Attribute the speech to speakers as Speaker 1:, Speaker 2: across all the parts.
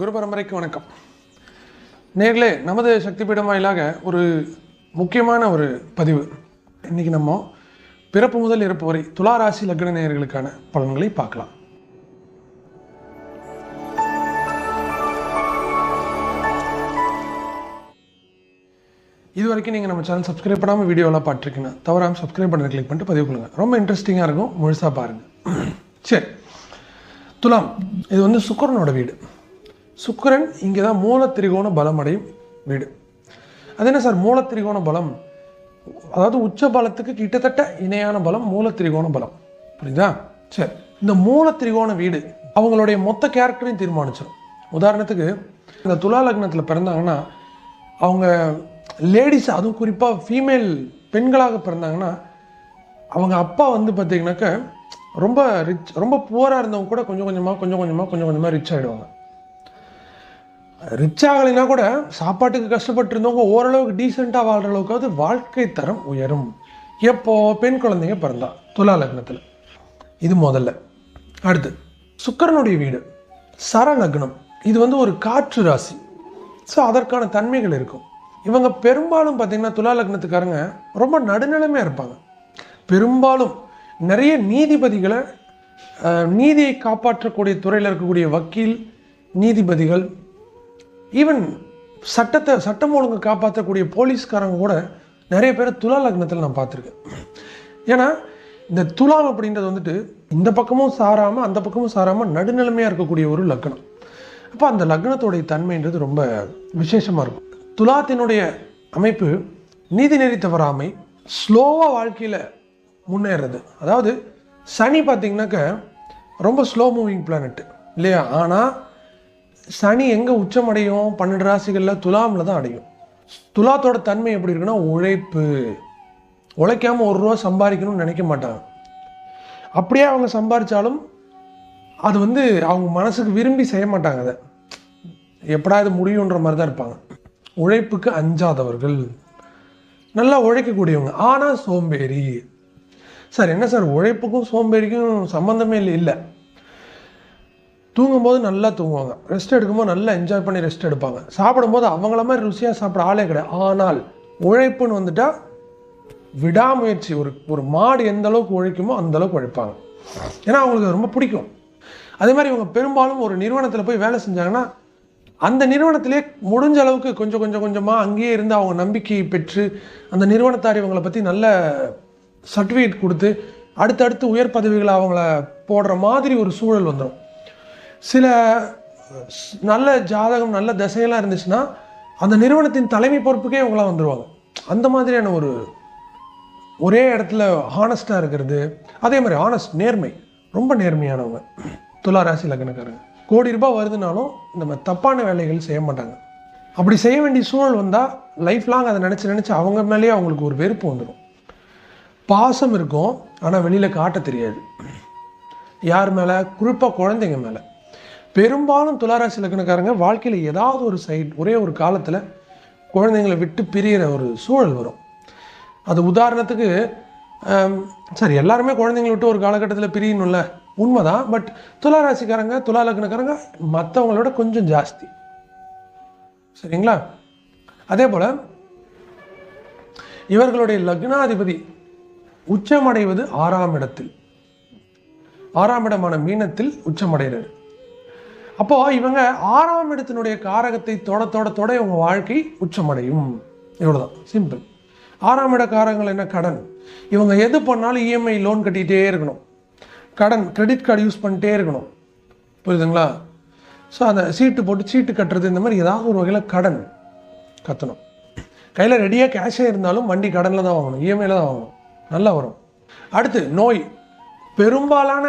Speaker 1: குரு பரம்பரைக்கு வணக்கம் நேர்களே நமது சக்தி பீடம் வாயிலாக ஒரு முக்கியமான ஒரு பதிவு இன்றைக்கி நம்ம பிறப்பு முதல் இறப்பு வரை துலா ராசி லக்ன நேயர்களுக்கான பலன்களை பார்க்கலாம் இது வரைக்கும் நீங்கள் நம்ம சேனல் சப்ஸ்கிரைப் பண்ணாமல் வீடியோலாம் பார்த்துருக்கீங்கன்னா தவறாமல் சப்ஸ்கிரைப் பண்ணி கிளிக் பண்ணிட்டு பதிவு கொடுங்க ரொம்ப இன்ட்ரெஸ்டிங்காக இருக்கும் முழுசாக பாருங்கள் சரி துலாம் இது வந்து சுக்கரனோட வீடு சுக்கரன் இங்கே தான் மூல திரிகோண பலம் அடையும் வீடு அது என்ன சார் மூல திரிகோண பலம் அதாவது உச்ச பலத்துக்கு கிட்டத்தட்ட இணையான பலம் மூல திரிகோண பலம் புரியுதா சரி இந்த மூல திரிகோண வீடு அவங்களுடைய மொத்த கேரக்டரையும் தீர்மானிச்சிடும் உதாரணத்துக்கு இந்த துலா லக்னத்தில் பிறந்தாங்கன்னா அவங்க லேடிஸ் அதுவும் குறிப்பாக ஃபீமேல் பெண்களாக பிறந்தாங்கன்னா அவங்க அப்பா வந்து பார்த்திங்கனாக்கா ரொம்ப ரிச் ரொம்ப புவராக இருந்தவங்க கூட கொஞ்சம் கொஞ்சமாக கொஞ்சம் கொஞ்சமாக கொஞ்சம் கொஞ்சமாக ரிச் ஆகிடுவாங்க ரிச் ஆகலைன்னா கூட சாப்பாட்டுக்கு கஷ்டப்பட்டு இருந்தவங்க ஓரளவுக்கு டீசெண்டாக வாழ்கிற அளவுக்காவது வாழ்க்கை தரம் உயரும் எப்போ பெண் குழந்தைங்க பிறந்தா துலா லக்னத்தில் இது முதல்ல அடுத்து சுக்கரனுடைய வீடு சர லக்னம் இது வந்து ஒரு காற்று ராசி ஸோ அதற்கான தன்மைகள் இருக்கும் இவங்க பெரும்பாலும் பார்த்திங்கன்னா துலா லக்னத்துக்காரங்க ரொம்ப நடுநிலைமையாக இருப்பாங்க பெரும்பாலும் நிறைய நீதிபதிகளை நீதியை காப்பாற்றக்கூடிய துறையில் இருக்கக்கூடிய வக்கீல் நீதிபதிகள் ஈவன் சட்டத்தை சட்டம் ஒழுங்கு காப்பாற்றக்கூடிய போலீஸ்காரங்க கூட நிறைய பேர் துலா லக்னத்தில் நான் பார்த்துருக்கேன் ஏன்னா இந்த துலாம் அப்படின்றது வந்துட்டு இந்த பக்கமும் சாராமல் அந்த பக்கமும் சாராமல் நடுநிலைமையாக இருக்கக்கூடிய ஒரு லக்னம் அப்போ அந்த லக்னத்தோடைய தன்மைன்றது ரொம்ப விசேஷமாக இருக்கும் துலாத்தினுடைய அமைப்பு நீதி நெறித்த தவறாமை ஸ்லோவாக வாழ்க்கையில் முன்னேறது அதாவது சனி பார்த்திங்கனாக்க ரொம்ப ஸ்லோ மூவிங் பிளானட்டு இல்லையா ஆனால் சனி எங்கே உச்சமடையும் பன்னெண்டு ராசிகளில் துலாமில் தான் அடையும் துலாத்தோட தன்மை எப்படி இருக்குன்னா உழைப்பு உழைக்காமல் ஒரு ரூபா சம்பாதிக்கணும்னு நினைக்க மாட்டாங்க அப்படியே அவங்க சம்பாதிச்சாலும் அது வந்து அவங்க மனசுக்கு விரும்பி செய்ய மாட்டாங்க அதை எப்படா இது முடியுன்ற மாதிரி தான் இருப்பாங்க உழைப்புக்கு அஞ்சாதவர்கள் நல்லா உழைக்கக்கூடியவங்க ஆனால் சோம்பேறி சார் என்ன சார் உழைப்புக்கும் சோம்பேறிக்கும் சம்மந்தமே இல்லை இல்லை தூங்கும்போது நல்லா தூங்குவாங்க ரெஸ்ட் எடுக்கும்போது நல்லா என்ஜாய் பண்ணி ரெஸ்ட் எடுப்பாங்க சாப்பிடும்போது அவங்கள மாதிரி ருசியாக சாப்பிட ஆளே கிடையாது ஆனால் உழைப்புன்னு வந்துட்டால் விடாமுயற்சி ஒரு ஒரு மாடு எந்த அளவுக்கு உழைக்குமோ அந்த அளவுக்கு உழைப்பாங்க ஏன்னா அவங்களுக்கு ரொம்ப பிடிக்கும் அதே மாதிரி இவங்க பெரும்பாலும் ஒரு நிறுவனத்தில் போய் வேலை செஞ்சாங்கன்னா அந்த நிறுவனத்திலே முடிஞ்ச அளவுக்கு கொஞ்சம் கொஞ்சம் கொஞ்சமாக அங்கேயே இருந்து அவங்க நம்பிக்கையை பெற்று அந்த நிறுவனத்தார் இவங்களை பற்றி நல்ல சர்டிஃபிகேட் கொடுத்து அடுத்தடுத்து உயர் பதவிகளை அவங்கள போடுற மாதிரி ஒரு சூழல் வந்துடும் சில நல்ல ஜாதகம் நல்ல தசையெல்லாம் இருந்துச்சுன்னா அந்த நிறுவனத்தின் தலைமை பொறுப்புக்கே இவங்களாம் வந்துடுவாங்க அந்த மாதிரியான ஒரு ஒரே இடத்துல ஹானஸ்ட்டாக இருக்கிறது அதே மாதிரி ஹானஸ்ட் நேர்மை ரொம்ப நேர்மையானவங்க துலா ராசி லக்னக்காரங்க கோடி ரூபாய் வருதுனாலும் நம்ம தப்பான வேலைகள் செய்ய மாட்டாங்க அப்படி செய்ய வேண்டிய சூழல் வந்தால் லைஃப் லாங் அதை நினச்சி நினச்சி அவங்க மேலேயே அவங்களுக்கு ஒரு வெறுப்பு வந்துடும் பாசம் இருக்கும் ஆனால் வெளியில் காட்ட தெரியாது யார் மேலே குறிப்பாக குழந்தைங்க மேலே பெரும்பாலும் துளாராசி லக்னக்காரங்க வாழ்க்கையில் ஏதாவது ஒரு சைட் ஒரே ஒரு காலத்தில் குழந்தைங்களை விட்டு பிரிகிற ஒரு சூழல் வரும் அது உதாரணத்துக்கு சரி எல்லாருமே குழந்தைங்களை விட்டு ஒரு காலகட்டத்தில் பிரியணும்ல உண்மைதான் பட் துளாராசிக்காரங்க துலா லக்னக்காரங்க மற்றவங்களோட கொஞ்சம் ஜாஸ்தி சரிங்களா அதே போல் இவர்களுடைய லக்னாதிபதி உச்சமடைவது ஆறாம் இடத்தில் ஆறாம் இடமான மீனத்தில் உச்சமடைகிறார் அப்போது இவங்க ஆறாம் இடத்தினுடைய காரகத்தை தொட தொட தொட இவங்க வாழ்க்கை உச்சமடையும் இவ்வளோதான் சிம்பிள் ஆறாம் இட காரகங்கள் என்ன கடன் இவங்க எது பண்ணாலும் இஎம்ஐ e லோன் கட்டிகிட்டே இருக்கணும் கடன் கிரெடிட் கார்டு யூஸ் பண்ணிட்டே இருக்கணும் புரியுதுங்களா ஸோ அந்த சீட்டு போட்டு சீட்டு கட்டுறது இந்த மாதிரி ஏதாவது ஒரு வகையில் கடன் கத்தணும் கையில் ரெடியாக கேஷே இருந்தாலும் வண்டி கடனில் தான் வாங்கணும் இஎம்ஐயில் e தான் வாங்கணும் நல்லா வரும் அடுத்து நோய் பெரும்பாலான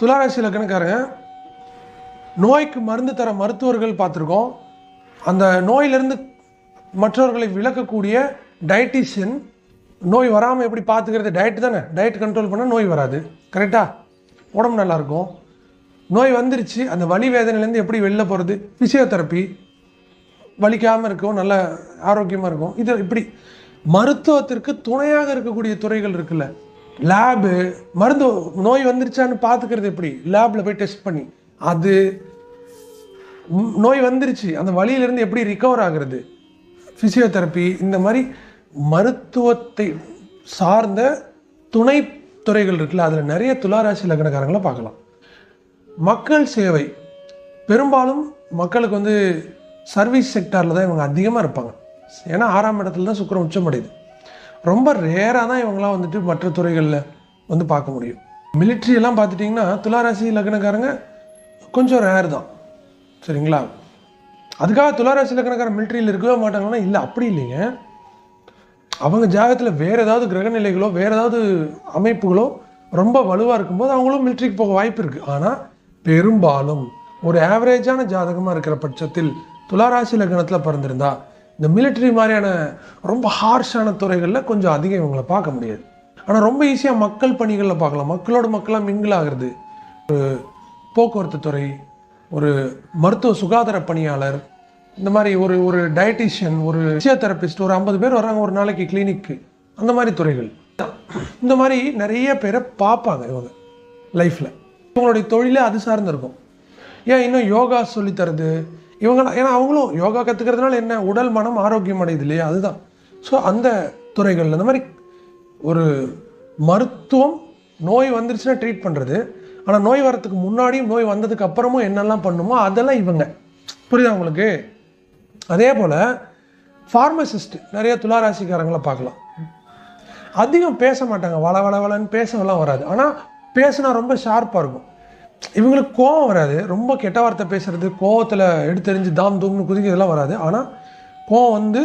Speaker 1: துளாராசியில் இலக்கணக்காரங்க நோய்க்கு மருந்து தர மருத்துவர்கள் பார்த்துருக்கோம் அந்த நோயிலிருந்து மற்றவர்களை விளக்கக்கூடிய டயட்டிஷியன் நோய் வராமல் எப்படி பார்த்துக்கிறது டயட் தானே டயட் கண்ட்ரோல் பண்ணால் நோய் வராது கரெக்டாக உடம்பு நல்லாயிருக்கும் நோய் வந்துருச்சு அந்த வலி வேதனையிலேருந்து எப்படி வெளில போகிறது ஃபிசியோதெரப்பி வலிக்காமல் இருக்கும் நல்ல ஆரோக்கியமாக இருக்கும் இது இப்படி மருத்துவத்திற்கு துணையாக இருக்கக்கூடிய துறைகள் இருக்குல்ல லேபு மருந்து நோய் வந்துருச்சான்னு பார்த்துக்கிறது எப்படி லேபில் போய் டெஸ்ட் பண்ணி அது நோய் வந்துருச்சு அந்த வழியிலிருந்து எப்படி ரிக்கவர் ஆகிறது ஃபிசியோதெரப்பி இந்த மாதிரி மருத்துவத்தை சார்ந்த துணை துறைகள் இருக்குல்ல அதில் நிறைய துளாராசி லக்னக்காரங்களை பார்க்கலாம் மக்கள் சேவை பெரும்பாலும் மக்களுக்கு வந்து சர்வீஸ் செக்டாரில் தான் இவங்க அதிகமாக இருப்பாங்க ஏன்னா ஆறாம் இடத்துல தான் சுக்கரம் உச்சமடையுது ரொம்ப ரேராக தான் இவங்களாம் வந்துட்டு மற்ற துறைகளில் வந்து பார்க்க முடியும் மிலிட்ரியெல்லாம் பார்த்துட்டிங்கன்னா துளாராசி லக்னக்காரங்க கொஞ்சம் ரேர் தான் சரிங்களா அதுக்காக துளாராசி லக்கணக்கார மிலிட்ரியில் இருக்கவே மாட்டாங்கன்னா இல்லை அப்படி இல்லைங்க அவங்க ஜாகத்தில் வேறு ஏதாவது கிரகநிலைகளோ வேறு ஏதாவது அமைப்புகளோ ரொம்ப வலுவாக இருக்கும்போது அவங்களும் மிலிட்ரிக்கு போக வாய்ப்பு இருக்குது ஆனால் பெரும்பாலும் ஒரு ஆவரேஜான ஜாதகமாக இருக்கிற பட்சத்தில் துளாராசி லக்னத்தில் பிறந்திருந்தா இந்த மிலிட்ரி மாதிரியான ரொம்ப ஹார்ஷான துறைகளில் கொஞ்சம் அதிகம் இவங்களை பார்க்க முடியாது ஆனால் ரொம்ப ஈஸியாக மக்கள் பணிகளில் பார்க்கலாம் மக்களோட மக்களாக மிங்கிள் ஆகிறது ஒரு போக்குவரத்து துறை ஒரு மருத்துவ சுகாதார பணியாளர் இந்த மாதிரி ஒரு ஒரு டயட்டிஷியன் ஒரு ஃபிசியோதெரபிஸ்ட் ஒரு ஐம்பது பேர் வர்றாங்க ஒரு நாளைக்கு கிளினிக்கு அந்த மாதிரி துறைகள் இந்த மாதிரி நிறைய பேரை பார்ப்பாங்க இவங்க லைஃப்பில் இவங்களுடைய தொழிலே அது சார்ந்து இருக்கும் ஏன் இன்னும் யோகா சொல்லித்தரது இவங்க ஏன்னா அவங்களும் யோகா கற்றுக்கிறதுனால என்ன உடல் மனம் ஆரோக்கியம் அடையுது இல்லையா அதுதான் ஸோ அந்த துறைகளில் இந்த மாதிரி ஒரு மருத்துவம் நோய் வந்துருச்சுன்னா ட்ரீட் பண்ணுறது ஆனால் நோய் வரத்துக்கு முன்னாடியும் நோய் வந்ததுக்கு அப்புறமும் என்னெல்லாம் பண்ணுமோ அதெல்லாம் இவங்க புரியுதா உங்களுக்கு அதே போல் ஃபார்மசிஸ்ட் நிறைய துளாராசிக்காரங்களை பார்க்கலாம் அதிகம் பேச மாட்டாங்க வள வள வளன்னு பேசவெல்லாம் வராது ஆனால் பேசினா ரொம்ப ஷார்ப்பாக இருக்கும் இவங்களுக்கு கோவம் வராது ரொம்ப கெட்ட வார்த்தை பேசுகிறது கோவத்தில் தெரிஞ்சு தாம் தூம்னு இதெல்லாம் வராது ஆனால் கோவம் வந்து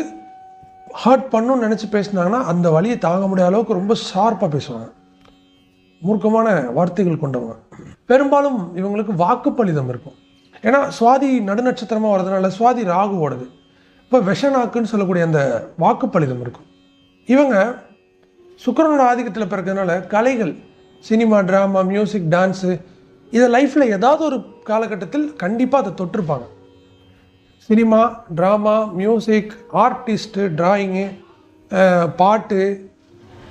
Speaker 1: ஹர்ட் பண்ணணும்னு நினச்சி பேசினாங்கன்னா அந்த வழியை தாங்க முடியாத அளவுக்கு ரொம்ப ஷார்ப்பாக பேசுவாங்க மூர்க்கமான வார்த்தைகள் கொண்டவங்க பெரும்பாலும் இவங்களுக்கு வாக்கு பலிதம் இருக்கும் ஏன்னா சுவாதி நடுநட்சத்திரமாக வர்றதுனால சுவாதி ராகுவோடது இப்போ விஷநாக்குன்னு சொல்லக்கூடிய அந்த வாக்கு பலிதம் இருக்கும் இவங்க சுக்கரனோட ஆதிக்கத்தில் பிறக்கிறதுனால கலைகள் சினிமா ட்ராமா மியூசிக் டான்ஸு இதை லைஃப்பில் ஏதாவது ஒரு காலகட்டத்தில் கண்டிப்பாக அதை தொட்டிருப்பாங்க cinema drama music artist drawing பாட்டு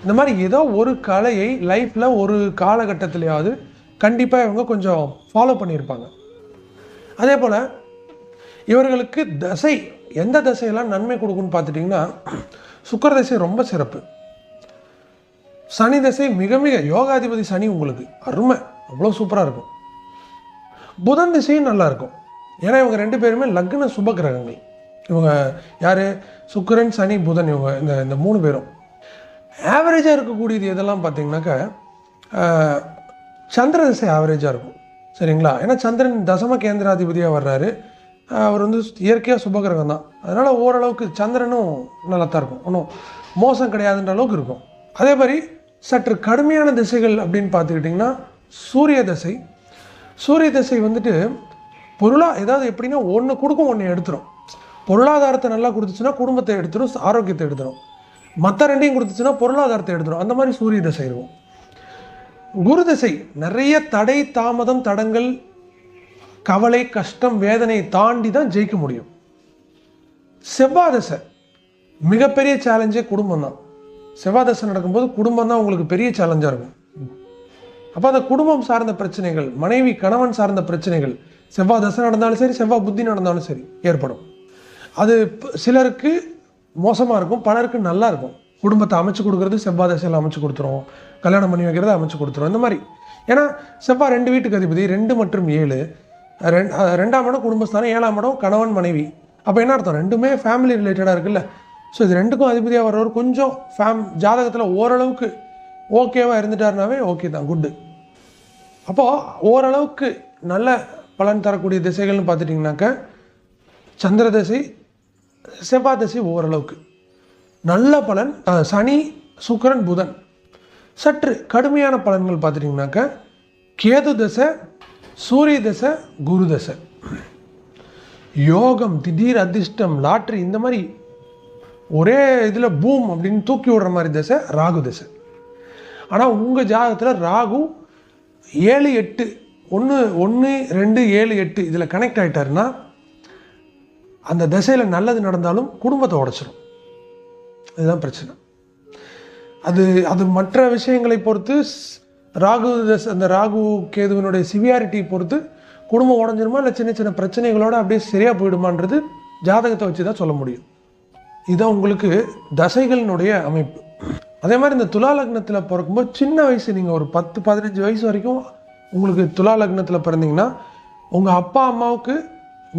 Speaker 1: இந்த மாதிரி ஏதோ ஒரு கலையை லைஃப்பில் ஒரு காலகட்டத்திலேயாவது கண்டிப்பாக இவங்க கொஞ்சம் ஃபாலோ பண்ணியிருப்பாங்க அதே போல் இவர்களுக்கு தசை எந்த தசையெல்லாம் நன்மை கொடுக்குன்னு பார்த்துட்டிங்கன்னா சுக்கர தசை ரொம்ப சிறப்பு சனி தசை மிக மிக யோகாதிபதி சனி உங்களுக்கு அருமை அவ்வளோ சூப்பராக இருக்கும் புதன் திசையும் நல்லாயிருக்கும் ஏன்னா இவங்க ரெண்டு பேருமே லக்ன சுப கிரகங்கள் இவங்க யார் சுக்கரன் சனி புதன் இவங்க இந்த இந்த மூணு பேரும் ஆவரேஜாக இருக்கக்கூடியது எதெல்லாம் பார்த்தீங்கன்னாக்கா சந்திர திசை ஆவரேஜாக இருக்கும் சரிங்களா ஏன்னா சந்திரன் தசம கேந்திராதிபதியாக வர்றாரு அவர் வந்து இயற்கையாக சுபகிரகம் தான் அதனால் ஓரளவுக்கு சந்திரனும் நல்லா தான் இருக்கும் ஒன்றும் மோசம் கிடையாதுன்ற அளவுக்கு இருக்கும் அதே மாதிரி சற்று கடுமையான திசைகள் அப்படின்னு பார்த்துக்கிட்டிங்கன்னா சூரிய திசை சூரிய திசை வந்துட்டு பொருளா ஏதாவது எப்படின்னா ஒன்று கொடுக்கும் ஒன்று எடுத்துரும் பொருளாதாரத்தை நல்லா கொடுத்துச்சுன்னா குடும்பத்தை எடுத்துரும் ஆரோக்கியத்தை எடுத்துரும் மற்ற ரெண்டையும் கொடுத்துச்சுன்னா பொருளாதாரத்தை எடுத்துடும் அந்த மாதிரி சூரிய தசை இருக்கும் குரு தசை நிறைய தடை தாமதம் தடங்கள் கவலை கஷ்டம் வேதனை தாண்டி தான் ஜெயிக்க முடியும் செவ்வாய் தசை மிகப்பெரிய சேலஞ்சே குடும்பம் தான் செவ்வாதசை நடக்கும்போது குடும்பம் தான் உங்களுக்கு பெரிய சேலஞ்சாக இருக்கும் அப்போ அந்த குடும்பம் சார்ந்த பிரச்சனைகள் மனைவி கணவன் சார்ந்த பிரச்சனைகள் செவ்வாய் தசை நடந்தாலும் சரி செவ்வாய் புத்தி நடந்தாலும் சரி ஏற்படும் அது சிலருக்கு மோசமாக இருக்கும் பலருக்கு நல்லா இருக்கும் குடும்பத்தை அமைச்சு கொடுக்குறது செவ்வாய் தசையில் அமைச்சு கொடுத்துருவோம் கல்யாணம் பண்ணி வைக்கிறது அமைச்சு கொடுத்துருவோம் இந்த மாதிரி ஏன்னா செவ்வாய் ரெண்டு வீட்டுக்கு அதிபதி ரெண்டு மற்றும் ஏழு ரெண்டு ரெண்டாம் இடம் குடும்பஸ்தானம் ஏழாம் இடம் கணவன் மனைவி அப்போ என்ன அர்த்தம் ரெண்டுமே ஃபேமிலி ரிலேட்டடாக இருக்குல்ல ஸோ இது ரெண்டுக்கும் அதிபதியாக வர்றவர் கொஞ்சம் ஃபேம் ஜாதகத்தில் ஓரளவுக்கு ஓகேவாக இருந்துட்டாருனாவே ஓகே தான் குட்டு அப்போது ஓரளவுக்கு நல்ல பலன் தரக்கூடிய திசைகள்னு பார்த்துட்டிங்கனாக்க சந்திர திசை செவ்வாதசி ஓரளவுக்கு நல்ல பலன் சனி சுக்கரன் புதன் சற்று கடுமையான பலன்கள் பார்த்துட்டிங்கனாக்கா கேது தசை சூரிய தசை குரு தசை யோகம் திடீர் அதிர்ஷ்டம் லாட்ரி இந்த மாதிரி ஒரே இதில் பூம் அப்படின்னு தூக்கி விடுற மாதிரி தசை ராகு தசை ஆனால் உங்கள் ஜாதகத்தில் ராகு ஏழு எட்டு ஒன்று ஒன்று ரெண்டு ஏழு எட்டு இதில் கனெக்ட் ஆகிட்டாருன்னா அந்த திசையில் நல்லது நடந்தாலும் குடும்பத்தை உடச்சிடும் இதுதான் பிரச்சனை அது அது மற்ற விஷயங்களை பொறுத்து ராகு தசை அந்த ராகு கேதுவினுடைய சிவியாரிட்டியை பொறுத்து குடும்பம் உடஞ்சிருமா இல்லை சின்ன சின்ன பிரச்சனைகளோடு அப்படியே சரியாக போயிடுமான்றது ஜாதகத்தை வச்சு தான் சொல்ல முடியும் இதுதான் உங்களுக்கு தசைகளினுடைய அமைப்பு அதே மாதிரி இந்த துலா லக்னத்தில் பிறக்கும்போது சின்ன வயசு நீங்கள் ஒரு பத்து பதினஞ்சு வயசு வரைக்கும் உங்களுக்கு துலா லக்னத்தில் பிறந்தீங்கன்னா உங்கள் அப்பா அம்மாவுக்கு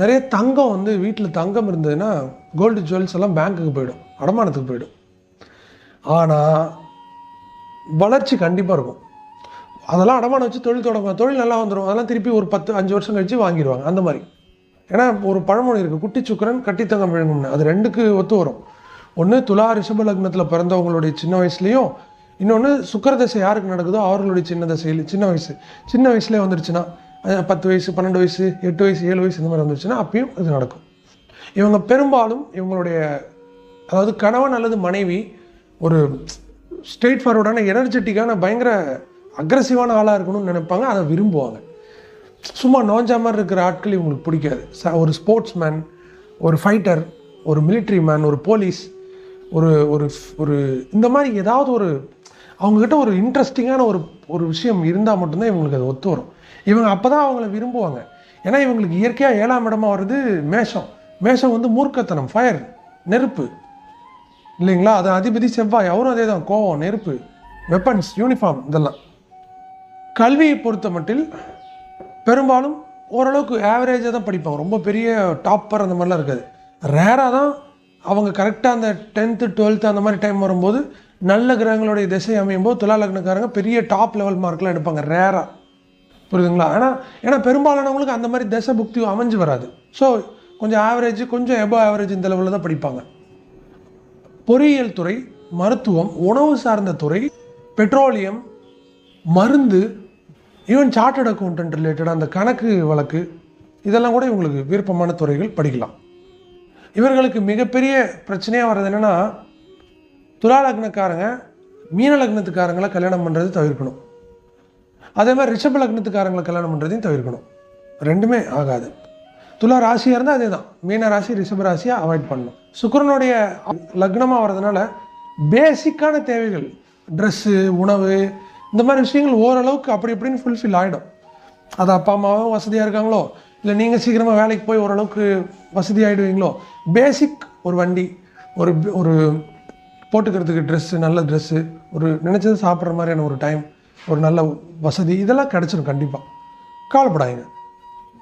Speaker 1: நிறைய தங்கம் வந்து வீட்டில் தங்கம் இருந்ததுன்னா கோல்டு ஜுவல்ஸ் எல்லாம் பேங்க்குக்கு போயிடும் அடமானத்துக்கு போயிடும் ஆனால் வளர்ச்சி கண்டிப்பாக இருக்கும் அதெல்லாம் அடமானம் வச்சு தொழில் தொடங்குவாங்க தொழில் நல்லா வந்துடும் அதெல்லாம் திருப்பி ஒரு பத்து அஞ்சு வருஷம் கழித்து வாங்கிடுவாங்க அந்த மாதிரி ஏன்னா ஒரு பழமொழி இருக்குது குட்டி சுக்கரன் கட்டித்தங்கம் விழுங்கும்னு அது ரெண்டுக்கு ஒத்து வரும் ஒன்று துலா ரிஷப லக்னத்தில் பிறந்தவங்களுடைய சின்ன வயசுலேயும் இன்னொன்று சுக்கர தசை யாருக்கு நடக்குதோ அவர்களுடைய சின்ன தசையில் சின்ன வயசு சின்ன வயசுலேயே வந்துருச்சுன்னா பத்து வயசு பன்னெண்டு வயசு எட்டு வயசு ஏழு வயசு இந்த மாதிரி வந்துச்சுன்னா அப்பயும் இது நடக்கும் இவங்க பெரும்பாலும் இவங்களுடைய அதாவது கணவன் அல்லது மனைவி ஒரு ஸ்ட்ரெயிட் ஃபார்வர்டான எனர்ஜெட்டிக்கான பயங்கர அக்ரஸிவான ஆளாக இருக்கணும்னு நினைப்பாங்க அதை விரும்புவாங்க சும்மா நோஞ்சா மாதிரி இருக்கிற ஆட்கள் இவங்களுக்கு பிடிக்காது ச ஒரு ஸ்போர்ட்ஸ் மேன் ஒரு ஃபைட்டர் ஒரு மிலிட்ரி மேன் ஒரு போலீஸ் ஒரு ஒரு ஒரு இந்த மாதிரி ஏதாவது ஒரு அவங்கக்கிட்ட ஒரு இன்ட்ரெஸ்டிங்கான ஒரு ஒரு விஷயம் இருந்தால் மட்டும்தான் இவங்களுக்கு அது ஒத்து வரும் இவங்க அப்போ தான் அவங்கள விரும்புவாங்க ஏன்னா இவங்களுக்கு இயற்கையாக ஏழாம் இடமா வருது மேஷம் மேஷம் வந்து மூர்க்கத்தனம் ஃபயர் நெருப்பு இல்லைங்களா அது அதிபதி செவ்வாய் அவரும் அதே தான் கோவம் நெருப்பு வெப்பன்ஸ் யூனிஃபார்ம் இதெல்லாம் கல்வியை பொறுத்த மட்டில் பெரும்பாலும் ஓரளவுக்கு ஆவரேஜாக தான் படிப்பாங்க ரொம்ப பெரிய டாப்பர் அந்த மாதிரிலாம் இருக்காது ரேராக தான் அவங்க கரெக்டாக அந்த டென்த்து டுவெல்த்து அந்த மாதிரி டைம் வரும்போது நல்ல கிரகங்களுடைய திசை அமையும் போது துலா லக்னக்காரங்க பெரிய டாப் லெவல் மார்க்லாம் எடுப்பாங்க ரேராக புரியுதுங்களா ஆனால் ஏன்னா பெரும்பாலானவங்களுக்கு அந்த மாதிரி திசை புக்தி அமைஞ்சு வராது ஸோ கொஞ்சம் ஆவரேஜ் கொஞ்சம் எபோ ஆவரேஜ் இந்த லெவலில் தான் படிப்பாங்க பொறியியல் துறை மருத்துவம் உணவு சார்ந்த துறை பெட்ரோலியம் மருந்து ஈவன் சார்ட்டர்ட் அக்கௌண்டன்ட் ரிலேட்டடாக அந்த கணக்கு வழக்கு இதெல்லாம் கூட இவங்களுக்கு விருப்பமான துறைகள் படிக்கலாம் இவர்களுக்கு மிகப்பெரிய பிரச்சனையாக வர்றது என்னென்னா துலா லக்னக்காரங்க மீன லக்னத்துக்காரங்களை கல்யாணம் பண்ணுறது தவிர்க்கணும் அதே மாதிரி ரிஷப லக்னத்துக்காரங்களை கல்யாணம் பண்ணுறதையும் தவிர்க்கணும் ரெண்டுமே ஆகாது துலா ராசியாக இருந்தால் அதே தான் மீன ராசி ரிஷப ராசியை அவாய்ட் பண்ணணும் சுக்கரனுடைய லக்னமாக வர்றதுனால பேசிக்கான தேவைகள் ட்ரெஸ்ஸு உணவு இந்த மாதிரி விஷயங்கள் ஓரளவுக்கு அப்படி இப்படின்னு ஃபுல்ஃபில் ஆகிடும் அது அப்பா அம்மாவும் வசதியாக இருக்காங்களோ இல்லை நீங்கள் சீக்கிரமாக வேலைக்கு போய் ஓரளவுக்கு வசதி ஆகிடுவீங்களோ பேசிக் ஒரு வண்டி ஒரு ஒரு போட்டுக்கிறதுக்கு ட்ரெஸ்ஸு நல்ல ட்ரெஸ்ஸு ஒரு நினச்சது சாப்பிட்ற மாதிரியான ஒரு டைம் ஒரு நல்ல வசதி இதெல்லாம் கிடச்சிடும் கண்டிப்பாக கவலைப்படாதீங்க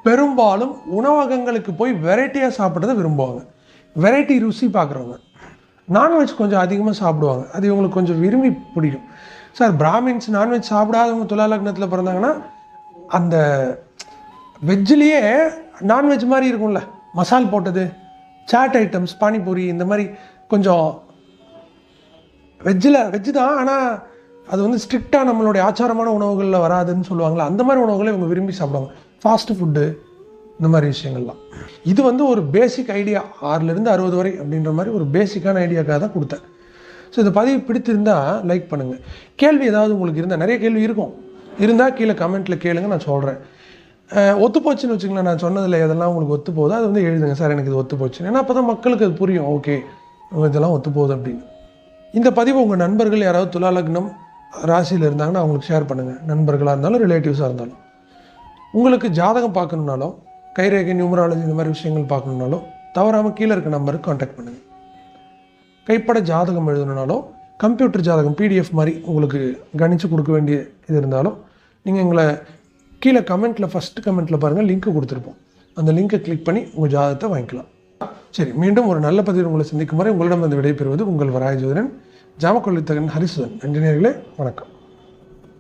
Speaker 1: பெரும்பாலும் உணவகங்களுக்கு போய் வெரைட்டியாக சாப்பிட்றத விரும்புவாங்க வெரைட்டி ருசி பார்க்குறவங்க நான்வெஜ் கொஞ்சம் அதிகமாக சாப்பிடுவாங்க அது இவங்களுக்கு கொஞ்சம் விரும்பி பிடிக்கும் சார் பிராமின்ஸ் நான்வெஜ் சாப்பிடாதவங்க துலாலக்னத்தில் பிறந்தாங்கன்னா அந்த வெஜ்ஜிலேயே நான்வெஜ் மாதிரி இருக்கும்ல மசால் போட்டது சாட் ஐட்டம்ஸ் பானிபூரி இந்த மாதிரி கொஞ்சம் வெஜ்ஜில் வெஜ்ஜு தான் ஆனால் அது வந்து ஸ்ட்ரிக்டாக நம்மளுடைய ஆச்சாரமான உணவுகளில் வராதுன்னு சொல்லுவாங்களே அந்த மாதிரி உணவுகளை இவங்க விரும்பி சாப்பிடுவாங்க ஃபாஸ்ட் ஃபுட்டு இந்த மாதிரி விஷயங்கள்லாம் இது வந்து ஒரு பேசிக் ஐடியா ஆறுலேருந்து அறுபது வரை அப்படின்ற மாதிரி ஒரு பேசிக்கான ஐடியாக்காக தான் கொடுத்தேன் ஸோ இந்த பதிவு பிடித்திருந்தால் லைக் பண்ணுங்கள் கேள்வி ஏதாவது உங்களுக்கு இருந்தால் நிறைய கேள்வி இருக்கும் இருந்தால் கீழே கமெண்ட்டில் கேளுங்க நான் சொல்கிறேன் ஒத்துப்போச்சுன்னு வச்சுக்கோங்களேன் நான் சொன்னதில் எதெல்லாம் உங்களுக்கு ஒத்து போகுதோ அது வந்து எழுதுங்க சார் எனக்கு இது ஒத்து போச்சுன்னு ஏன்னா அப்போ தான் மக்களுக்கு அது புரியும் ஓகே இதெல்லாம் ஒத்து போகுது அப்படின்னு இந்த பதிவு உங்கள் நண்பர்கள் யாராவது துலாலக்னம் லக்னம் ராசியில் இருந்தாங்கன்னா அவங்களுக்கு ஷேர் பண்ணுங்கள் நண்பர்களாக இருந்தாலும் ரிலேட்டிவ்ஸாக இருந்தாலும் உங்களுக்கு ஜாதகம் பார்க்கணுனாலும் கைரேகை நியூமராலஜி இந்த மாதிரி விஷயங்கள் பார்க்கணுனாலும் தவறாமல் கீழே இருக்க நம்பருக்கு காண்டாக்ட் பண்ணுங்கள் கைப்பட ஜாதகம் எழுதணுனாலும் கம்ப்யூட்டர் ஜாதகம் பிடிஎஃப் மாதிரி உங்களுக்கு கணிச்சு கொடுக்க வேண்டிய இது இருந்தாலும் நீங்கள் எங்களை கீழே கமெண்ட்டில் ஃபஸ்ட்டு கமெண்ட்டில் பாருங்கள் லிங்க்கு கொடுத்துருப்போம் அந்த லிங்க்கை கிளிக் பண்ணி உங்கள் ஜாதகத்தை வாங்கிக்கலாம் சரி மீண்டும் ஒரு நல்ல பதிவு உங்களை சந்திக்கும் வரை உங்களிடம் வந்து விடைபெறுவது உங்கள் வராயஜோதரன் ஜாமக்கொள்ளித்தகன் ஹரிசுதன் இன்ஜினியர்களே வணக்கம்